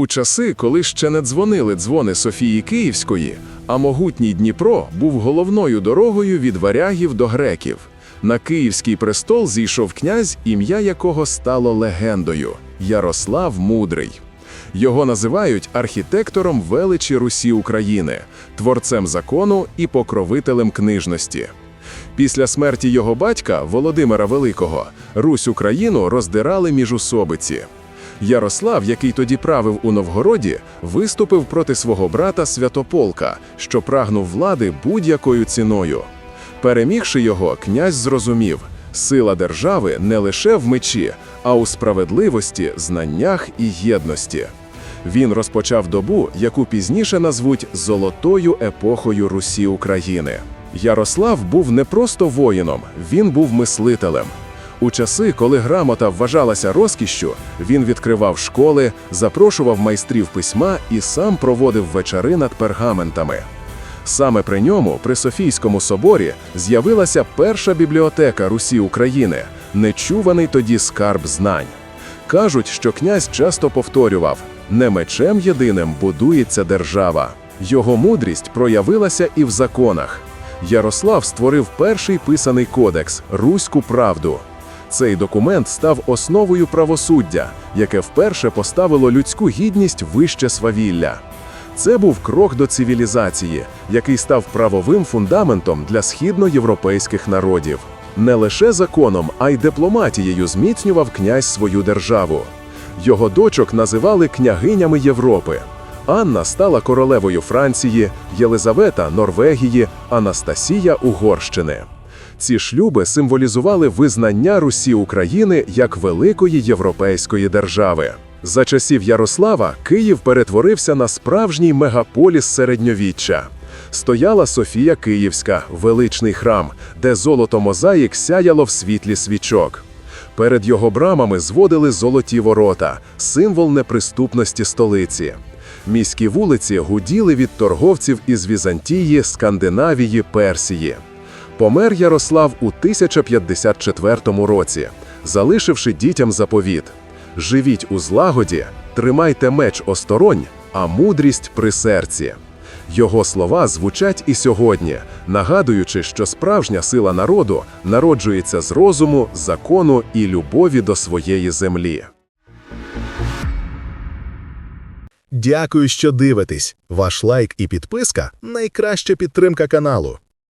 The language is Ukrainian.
У часи, коли ще не дзвонили дзвони Софії Київської, а могутній Дніпро був головною дорогою від варягів до греків. На київський престол зійшов князь, ім'я якого стало легендою Ярослав Мудрий. Його називають архітектором величі Русі України, творцем закону і покровителем книжності. Після смерті його батька Володимира Великого Русь Україну роздирали міжусобиці. Ярослав, який тоді правив у Новгороді, виступив проти свого брата Святополка, що прагнув влади будь-якою ціною. Перемігши його, князь зрозумів, сила держави не лише в мечі, а у справедливості, знаннях і єдності. Він розпочав добу, яку пізніше назвуть золотою епохою Русі України. Ярослав був не просто воїном, він був мислителем. У часи, коли грамота вважалася розкішшю, він відкривав школи, запрошував майстрів письма і сам проводив вечори над пергаментами. Саме при ньому, при Софійському соборі, з'явилася перша бібліотека Русі України, нечуваний тоді скарб знань. Кажуть, що князь часто повторював: не мечем єдиним будується держава. Його мудрість проявилася і в законах. Ярослав створив перший писаний кодекс Руську правду. Цей документ став основою правосуддя, яке вперше поставило людську гідність вище свавілля. Це був крок до цивілізації, який став правовим фундаментом для східноєвропейських народів. Не лише законом, а й дипломатією зміцнював князь свою державу. Його дочок називали княгинями Європи. Анна стала королевою Франції, Єлизавета Норвегії, Анастасія Угорщини. Ці шлюби символізували визнання Русі України як великої європейської держави. За часів Ярослава Київ перетворився на справжній мегаполіс середньовіччя. Стояла Софія Київська, величний храм, де золото мозаїк сяяло в світлі свічок. Перед його брамами зводили золоті ворота, символ неприступності столиці. Міські вулиці гуділи від торговців із Візантії, Скандинавії, Персії. Помер Ярослав у 1054 році, залишивши дітям заповіт: живіть у злагоді, тримайте меч осторонь, а мудрість при серці. Його слова звучать і сьогодні, нагадуючи, що справжня сила народу народжується з розуму, закону і любові до своєї землі. Дякую, що дивитесь. Ваш лайк і підписка найкраща підтримка каналу.